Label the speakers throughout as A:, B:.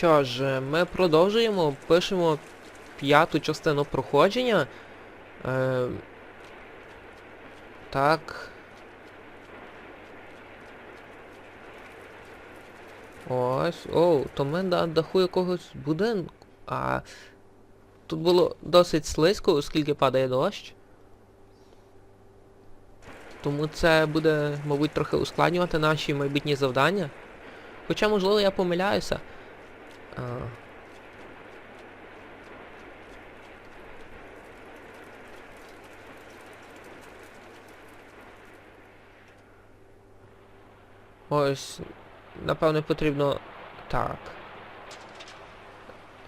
A: що ж, ми продовжуємо, пишемо п'яту частину проходження. Е, так. Ось. Оу, то ми на даху якогось будинку. А тут було досить слизько, оскільки падає дощ. Тому це буде, мабуть, трохи ускладнювати наші майбутні завдання. Хоча, можливо, я помиляюся. Ось, напевне, потрібно так.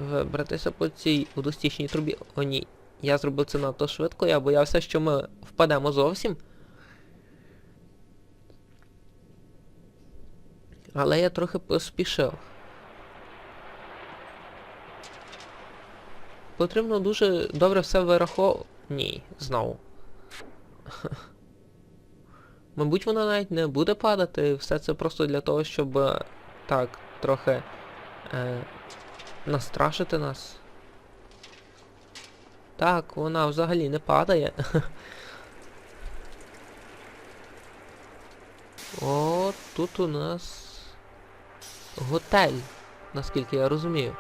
A: Вибратися по цій водостічній трубі. О, ні. Я зробив це надто швидко, я боявся, що ми впадемо зовсім. Але я трохи поспішив. Потрібно дуже добре все вираховувати. Ні, знову. Мабуть, вона навіть не буде падати. Все це просто для того, щоб е, так, трохи е, настрашити нас. Так, вона взагалі не падає. О, тут у нас готель, наскільки я розумію.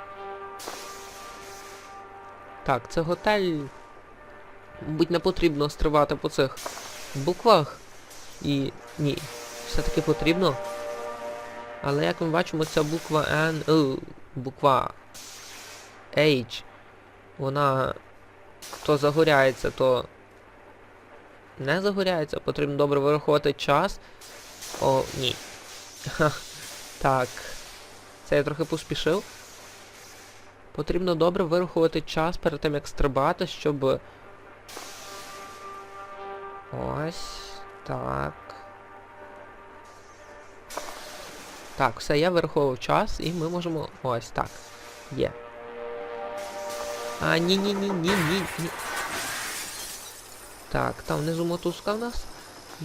A: Так, це готель. Мабуть, не потрібно стрибати по цих буквах. І ні, все-таки потрібно. Але як ми бачимо, ця буква N, о, буква H, вона то загоряється, то не загоряється, потрібно добре вирахувати час. О, ні. Так. Це я трохи поспішив. Потрібно добре вирахувати час перед тим, як стрибати, щоб... Ось. Так. Так, все, я вираховував час і ми можемо... Ось так. Є. А, ні-ні-ні-ні-ні-ні. Так, там внизу мотузка в нас.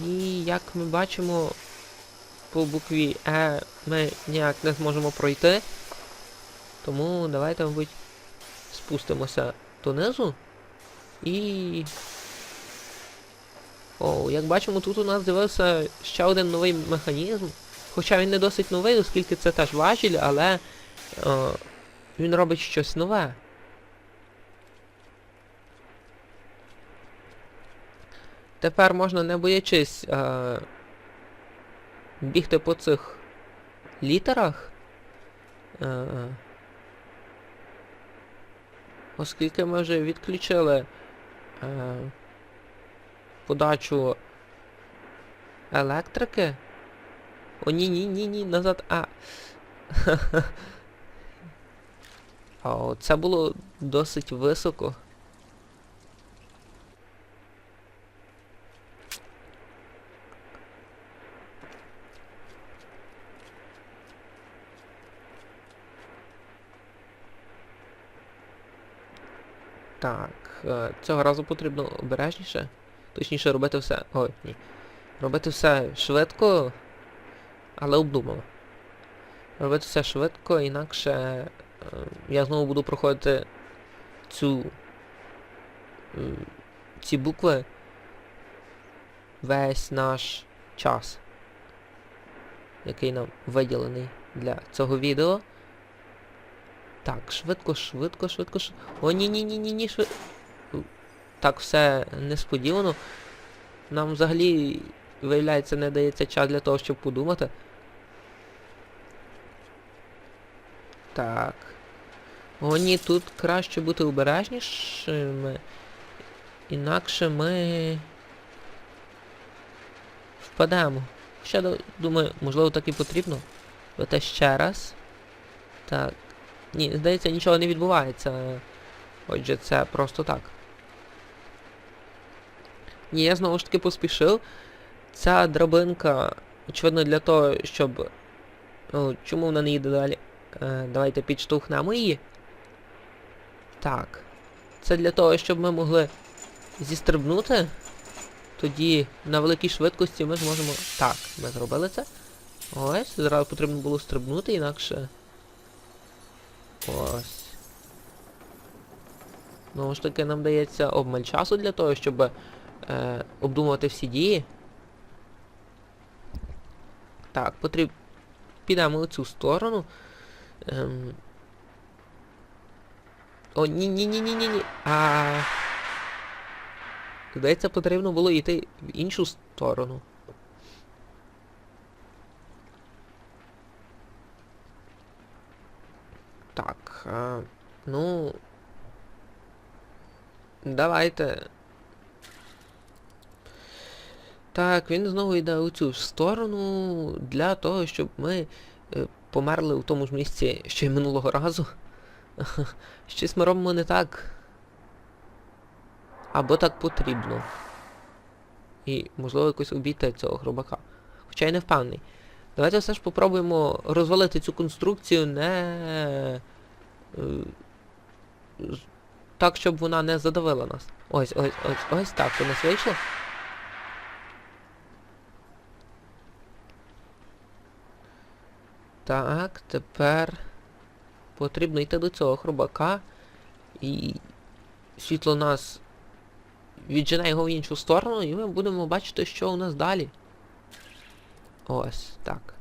A: І як ми бачимо, по букві Е ми ніяк не зможемо пройти. Тому давайте, мабуть, спустимося донизу. І... О, як бачимо, тут у нас з'явився ще один новий механізм. Хоча він не досить новий, оскільки це теж важіль, але е, він робить щось нове. Тепер можна, не боячись, е, бігти по цих літерах. Е, оскільки ми вже відключили е, подачу електрики. О, ні, ні, ні, ні, назад. А. О, це було досить високо. Так, е, цього разу потрібно обережніше. Точніше робити все. Ой, ні. Робити все швидко, але обдумано. Робити все швидко, інакше е, я знову буду проходити цю ці букви весь наш час, який нам виділений для цього відео. Так, швидко, швидко, швидко, швидко. О, ні-ні-ні-ні-ні, швидко. Так, все несподівано. Нам взагалі, виявляється, не дається час для того, щоб подумати. Так. О, ні, тут краще бути обережнішими. Інакше ми... Впадемо. Ще думаю, можливо так і потрібно. Оте ще раз. Так. Ні, здається, нічого не відбувається. Отже, це просто так. Ні, я знову ж таки поспішив. Ця драбинка, очевидно, для того, щоб... Ну, чому вона не їде далі? Е, давайте підштовхнемо її. Так. Це для того, щоб ми могли зістрибнути. Тоді на великій швидкості ми зможемо... Так, ми зробили це. Ось, зараз потрібно було стрибнути, інакше... Ось. Знову ж таки, нам дається обмаль часу для того, щоб е, обдумувати всі дії. Так, потрібно. Підемо у цю сторону. Ем... О, ні, ні, ні, ні, ні, ні. А. Здається, потрібно було йти в іншу сторону. Так. Ну. Давайте. Так, він знову йде у цю сторону для того, щоб ми е, померли у тому ж місці, що й минулого разу. Щось ми робимо не так. Або так потрібно. І, можливо, якось обійти цього хробака. Хоча я не впевнений. Давайте все ж попробуємо розвалити цю конструкцію не. е, Так, щоб вона не задавила нас. Ось, ось, ось, ось так, у нас вийшло. Так, тепер потрібно йти до цього хробака. І світло нас віджене його в іншу сторону, і ми будемо бачити, що у нас далі. Ось, так.